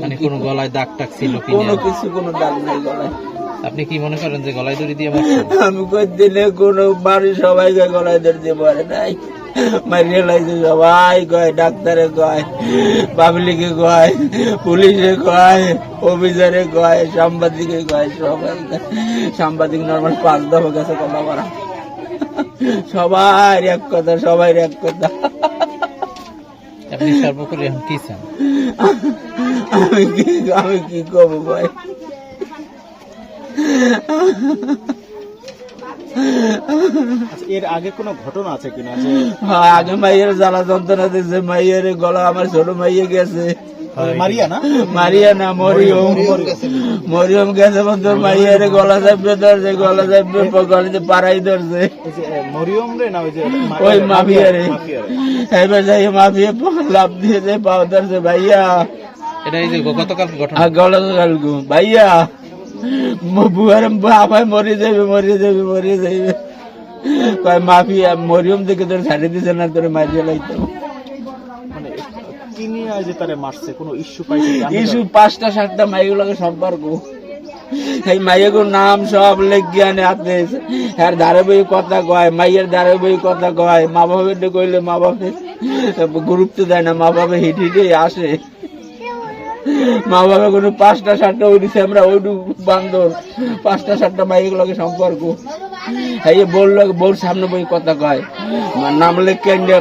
মানে কোনো গলায় দাগ টাক ছিল কি কোনো কিছু কোনো দাগ নাই গলায়। আপনি কি মনে করেন যে গলায় দড়ি দিয়ে মারছেন? আমি কই দিনে কোনো বাড়ির সবাইকে গলায় ধরতে পারে নাই। মারিয়ে লাগছে সবাই কয় ডাক্তারে কয় পাবলিকে কয় পুলিশে কয় অফিসারে কয় সাংবাদিকে কয় সবাই সাংবাদিক নর্মাল পাঁচ দফা গেছে কথা বলা। সবাই এক কথা সবাই এক কথা। আপনি সর্বোপরি এখন কি চান? আমি কি আমি কি করব ভাই? আচ্ছা এর আগে কোনো ঘটনা আছে কিনা আগে মাইয়ের জ্বালা যন্ত্রণা দিয়েছে মাইয়ের গলা আমার ছোট মাইয়ে গেছে। মারিয়া না? মারিয়া না মরিয়ম। মরিয়ম গেছে বন্ধু মাইয়ের গলা চাপড়ে ধরছে গলা চাপড়ে গলিতে পাড়াই ধরছে। যে এ, মরিয়ম রে না ওই যে ওই মাফিয়ারে মাফিয়ারে। এবার যাই মাফিয়া লাভ দিয়েছে পাও ধরছে ভাইয়া। এটা এই যে গতকাল ঘটনা। আর গলা চালগু ভাইয়া বুয়ার বাবাই মরে যাবে মরে যাবে মরে যাবে কয় মাফিয়া মরিয়ম দেখে তোর ছাড়ে দিছে না তোর মারিয়ে লাইতো মানে কি নিয়ে যে তারে মারছে? কোনো ইস্যু পাইছে কি? আমি ইসু পাঁচটা সাতটা মাইগুলোকে সম্পর্ক এই মাইয়ের নাম সব লেগে আনে হাতে আর ধারে বই কথা কয় মাইয়ের ধারে বই কথা কয়। মা বাবার কইলে মা বাপে গুরুত্ব দেয় না মা বাবা হিট হিটে আসে। মা বাবা কোনো পাঁচটা সাতটা ওই দিছে আমরা ওইটু বান্দর। পাঁচটা সাতটা মাইগুলোকে সম্পর্ক এই বলল বউর সামনে বই কথা কয়। নাম লেখকে আনলে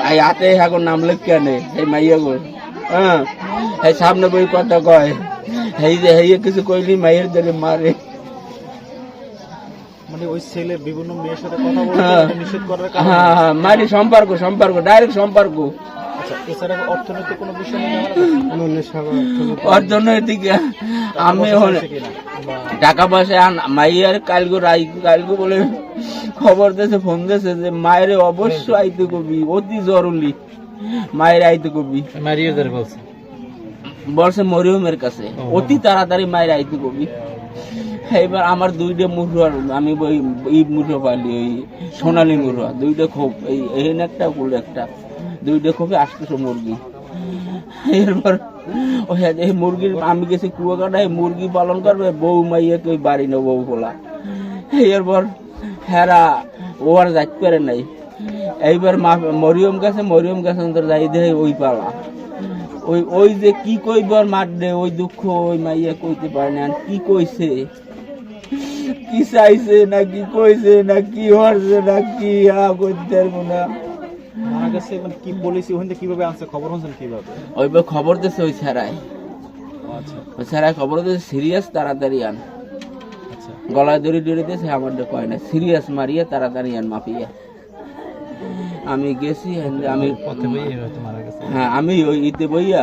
ভাই হাতে এখন নাম লেখকে আনে এই মাইয়া গো। হ্যাঁ এই সামনে বই কথা কয়। এই যে এই কিছু কইলি মাইয়ের ধরে মারে। মানে ওই ছেলে বিভিন্ন মেয়ের সাথে কথা বলতে। এটা নিষেধ করার কারণে হ্যাঁ সম্পর্ক সম্পর্ক ডাইরেক্ট সম্পর্ক। অর্থনৈতিক কোনো বিষয় নিয়ে ওর জন্য এদিকে আমি টাকা পয়সা আন মাইয়ার কালগো রাই কালগো বলে খবর দিয়েছে ফোন দিয়েছে যে মায়ের অবশ্যই আইতে কবি অতি জরুরি। মায়ের আইতে কবি। মারিয়াদের বলছে। বলছে মরিয়মের কাছে। অতি তাড়াতাড়ি মায়ের আইতে কবি। এবার আমার দুইটা মুঠো আর আমি ওই ই মুঠো পালি ওই সোনালি মুঠো দুইটা খোপ এই একটা কুল একটা। দুইটা খোপে আসতেছে মুরগি। এরপর এই মুরগির, আমি গেছি কুয়াকাটায় মুরগি পালন করবে, বউ মাইয়াকে ওই বাড়ি নেব বউ খোলা এরপর হেরা ও আর যাইতে নাই। এইবার মরিয়ম গেছে মরিয়ম গেছে যাই দেয় ওই পালা। ওই ওই যে কি কইব আর মার দে, ওই দুঃখ ওই মাইয়া কইতে পারে না কি কইছে? কি চাইছে না কি কইছে, না কি হরছে, না কি আ কইতে পারব না। গেছে মানে কি পলিসি ওখান থেকে কীভাবে আনছে খবর কীভাবে? ওই খবর দিয়েছে ওই ছাড়াই আচ্ছা। ওই ছাড়াই খবর দিয়েছে সিরিয়াস তাড়াতাড়ি আন। আচ্ছা। গলায় দড়ি দড়ি দিয়েছে আমার কয় না সিরিয়াস মারিয়া তাড়াতাড়ি আন মাপিয়া আমি গেছি আমি হ্যাঁ আমি ওই ইতে বইয়া